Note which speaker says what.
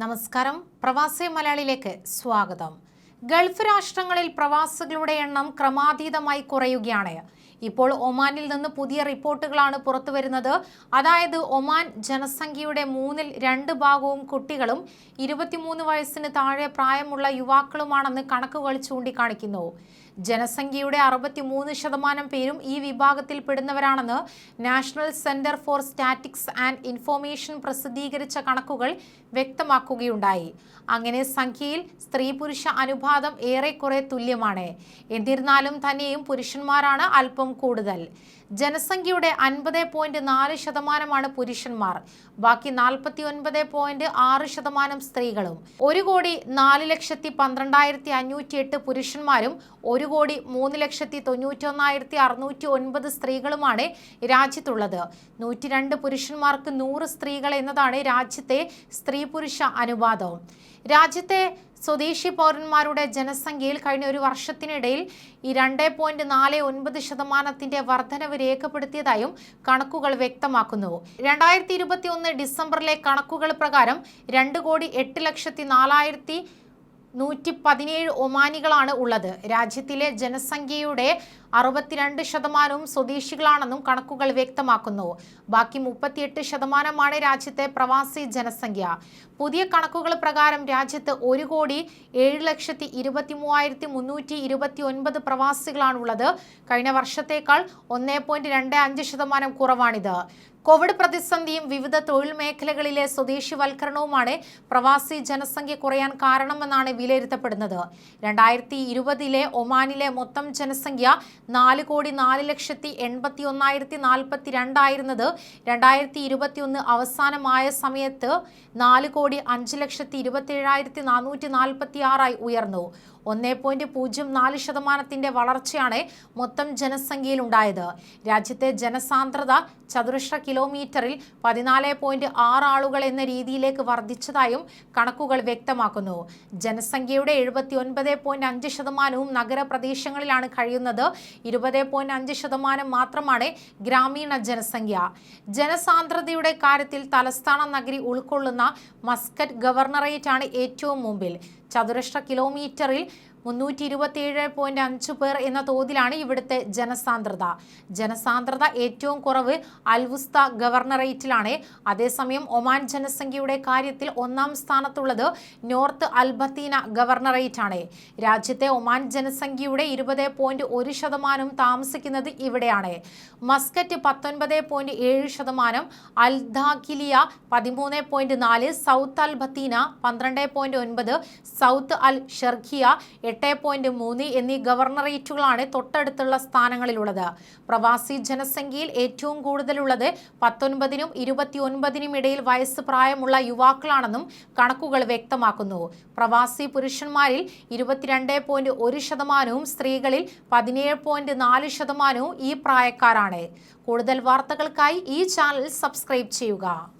Speaker 1: നമസ്കാരം. പ്രവാസി മലയാളിയിലേക്ക് സ്വാഗതം. ഗൾഫ് രാഷ്ട്രങ്ങളിൽ പ്രവാസികളുടെ എണ്ണം ക്രമാതീതമായി കുറയുകയാണ്. ഇപ്പോൾ ഒമാനിൽ നിന്ന് പുതിയ റിപ്പോർട്ടുകളാണ് പുറത്തുവരുന്നത് അതായത് ഒമാൻ ജനസംഖ്യയുടെ മൂന്നിൽ രണ്ട് ഭാഗവും കുട്ടികളും ഇരുപത്തിമൂന്ന് വയസ്സിന് താഴെ പ്രായമുള്ള യുവാക്കളുമാണെന്ന് കണക്കുകൾ ചൂണ്ടിക്കാണിക്കുന്നു. ജനസംഖ്യയുടെ അറുപത്തിമൂന്ന് ശതമാനം പേരും ഈ വിഭാഗത്തിൽ പെടുന്നവരാണെന്ന് national centre for statics and information പ്രസിദ്ധീകരിച്ച കണക്കുകൾ വ്യക്തമാക്കുകയുണ്ടായി. അങ്ങനെ സംഖ്യയിൽ സ്ത്രീ പുരുഷ അനുപാതം ഏറെക്കുറെ തുല്യമാണ്. എന്നിരുന്നാലും തന്നെയും പുരുഷന്മാരാണ് അല്പം കൂടുതൽ. ജനസംഖ്യയുടെ അൻപത് പോയിന്റ് നാല് ശതമാനമാണ് പുരുഷന്മാർ. ബാക്കി നാൽപ്പത്തി ഒൻപത് പോയിന്റ് ആറ് ശതമാനം സ്ത്രീകളും. ഒരു കോടി നാല് ലക്ഷത്തി പന്ത്രണ്ടായിരത്തി അഞ്ഞൂറ്റി എട്ട് പുരുഷന്മാരും ഒരു കോടി മൂന്ന് ലക്ഷത്തി തൊണ്ണൂറ്റൊന്നായിരത്തി അറുന്നൂറ്റി ഒൻപത് സ്ത്രീകളുമാണ് രാജ്യത്തുള്ളത്. നൂറ്റി രണ്ട് പുരുഷന്മാർക്ക് നൂറ് സ്ത്രീകൾ എന്നതാണ് രാജ്യത്തെ സ്ത്രീ പുരുഷ അനുപാതം. രാജ്യത്തെ സ്വദേശി പൗരന്മാരുടെ ജനസംഖ്യയിൽ കഴിഞ്ഞ ഒരു വർഷത്തിനിടയിൽ ഈ രണ്ട് പോയിന്റ് നാല് ഒൻപത് ശതമാനത്തിന്റെ വർധനവ് രേഖപ്പെടുത്തിയതായും കണക്കുകൾ വ്യക്തമാക്കുന്നു. രണ്ടായിരത്തി ഇരുപത്തി ഒന്ന് ഡിസംബറിലെ കണക്കുകൾ പ്രകാരം രണ്ട് കോടി എട്ട് ലക്ഷത്തി നാലായിരത്തി നൂറ്റി പതിനേഴ് ഒമാനികളാണ് ഉള്ളത്. രാജ്യത്തിലെ ജനസംഖ്യയുടെ അറുപത്തിരണ്ട് ശതമാനവും സ്വദേശികളാണെന്നും കണക്കുകൾ വ്യക്തമാക്കുന്നു. ബാക്കി മുപ്പത്തിയെട്ട് ശതമാനമാണ് രാജ്യത്തെ പ്രവാസി ജനസംഖ്യ. പുതിയ കണക്കുകൾ പ്രകാരം രാജ്യത്ത് ഒരു കോടി ഏഴ് ലക്ഷത്തി ഇരുപത്തി മൂവായിരത്തി മുന്നൂറ്റി ഇരുപത്തി ഒൻപത് പ്രവാസികളാണുള്ളത്. കഴിഞ്ഞ വർഷത്തേക്കാൾ ഒന്നേ പോയിന്റ് രണ്ട് അഞ്ച് ശതമാനം കുറവാണിത്. കോവിഡ് പ്രതിസന്ധിയും വിവിധ തൊഴിൽ മേഖലകളിലെ സ്വദേശിവൽക്കരണവുമാണ് പ്രവാസി ജനസംഖ്യ കുറയാൻ കാരണമെന്നാണ് വിലയിരുത്തപ്പെടുന്നത്. രണ്ടായിരത്തി ഇരുപതിലെ ഒമാനിലെ മൊത്തം ജനസംഖ്യ നാല് കോടി നാല് ലക്ഷത്തി എൺപത്തി ഒന്നായിരത്തി നാൽപ്പത്തി രണ്ടായിരുന്നത് രണ്ടായിരത്തി ഇരുപത്തി ഒന്ന് അവസാനമായ സമയത്ത് നാല് കോടി അഞ്ച് ലക്ഷത്തി ഇരുപത്തി ഏഴായിരത്തി നാനൂറ്റി നാൽപ്പത്തി ആറായി ഉയർന്നു. ഒന്നേ പോയിന്റ് പൂജ്യം നാല് ശതമാനത്തിന്റെ വളർച്ചയാണ് മൊത്തം ജനസംഖ്യയിൽ ഉണ്ടായത് രാജ്യത്തെ ജനസാന്ദ്രത ചതുരശ്ര കിലോമീറ്ററിൽ പതിനാല് പോയിന്റ് ആറ് ആളുകൾ എന്ന രീതിയിലേക്ക് വർദ്ധിച്ചതായും കണക്കുകൾ വ്യക്തമാക്കുന്നു. ജനസംഖ്യയുടെ എഴുപത്തി ഒൻപത് പോയിന്റ് അഞ്ച് ശതമാനവും നഗരപ്രദേശങ്ങളിലാണ് കഴിയുന്നത്. ഇരുപത് പോയിന്റ് അഞ്ച് ശതമാനം മാത്രമാണ് ഗ്രാമീണ ജനസംഖ്യ. ജനസാന്ദ്രതയുടെ കാര്യത്തിൽ തലസ്ഥാന നഗരി ഉൾക്കൊള്ളുന്ന മസ്കറ്റ് ഗവർണറേറ്റ് ആണ് ഏറ്റവും മുമ്പിൽ. ചതുരശ്ര കിലോമീറ്ററിൽ മുന്നൂറ്റി ഇരുപത്തിയേഴ് പോയിന്റ് അഞ്ച് പേർ എന്ന തോതിലാണ് ഇവിടുത്തെ ജനസാന്ദ്രത. ജനസാന്ദ്രത ഏറ്റവും കുറവ് അൽവുസ്ത ഗവർണറേറ്റിലാണ്. അതേസമയം ഒമാൻ ജനസംഖ്യയുടെ കാര്യത്തിൽ ഒന്നാം സ്ഥാനത്തുള്ളത് നോർത്ത് അൽബത്തീന ഗവർണറേറ്റ് ആണ് രാജ്യത്തെ ഒമാൻ ജനസംഖ്യയുടെ ഇരുപത് പോയിന്റ് ഒരു ശതമാനം താമസിക്കുന്നത് ഇവിടെയാണ്. മസ്കറ്റ് പത്തൊൻപത് പോയിന്റ് ഏഴ് ശതമാനം അൽദാഖിലിയ പതിമൂന്ന് പോയിന്റ് നാല് സൗത്ത് അൽബത്തീന പന്ത്രണ്ട് പോയിന്റ് ഒൻപത് സൗത്ത് അൽ ഷെർഖിയ എട്ട് പോയിന്റ് മൂന്ന് എന്നീ ഗവർണറേറ്റുകളാണ് തൊട്ടടുത്തുള്ള സ്ഥാനങ്ങളിലുള്ളത്. പ്രവാസി ജനസംഖ്യയിൽ ഏറ്റവും കൂടുതലുള്ളത് പത്തൊൻപതിനും ഇരുപത്തിയൊൻപതിനും ഇടയിൽ വയസ്സ് പ്രായമുള്ള യുവാക്കളാണെന്നും കണക്കുകൾ വ്യക്തമാക്കുന്നു. പ്രവാസി പുരുഷന്മാരിൽ ഇരുപത്തിരണ്ട് പോയിന്റ് ഒരു ശതമാനവും സ്ത്രീകളിൽ പതിനേഴ് പോയിന്റ് നാല് ശതമാനവും ഈ പ്രായക്കാരാണ്. കൂടുതൽ വാർത്തകൾക്കായി ഈ ചാനൽ സബ്സ്ക്രൈബ് ചെയ്യുക.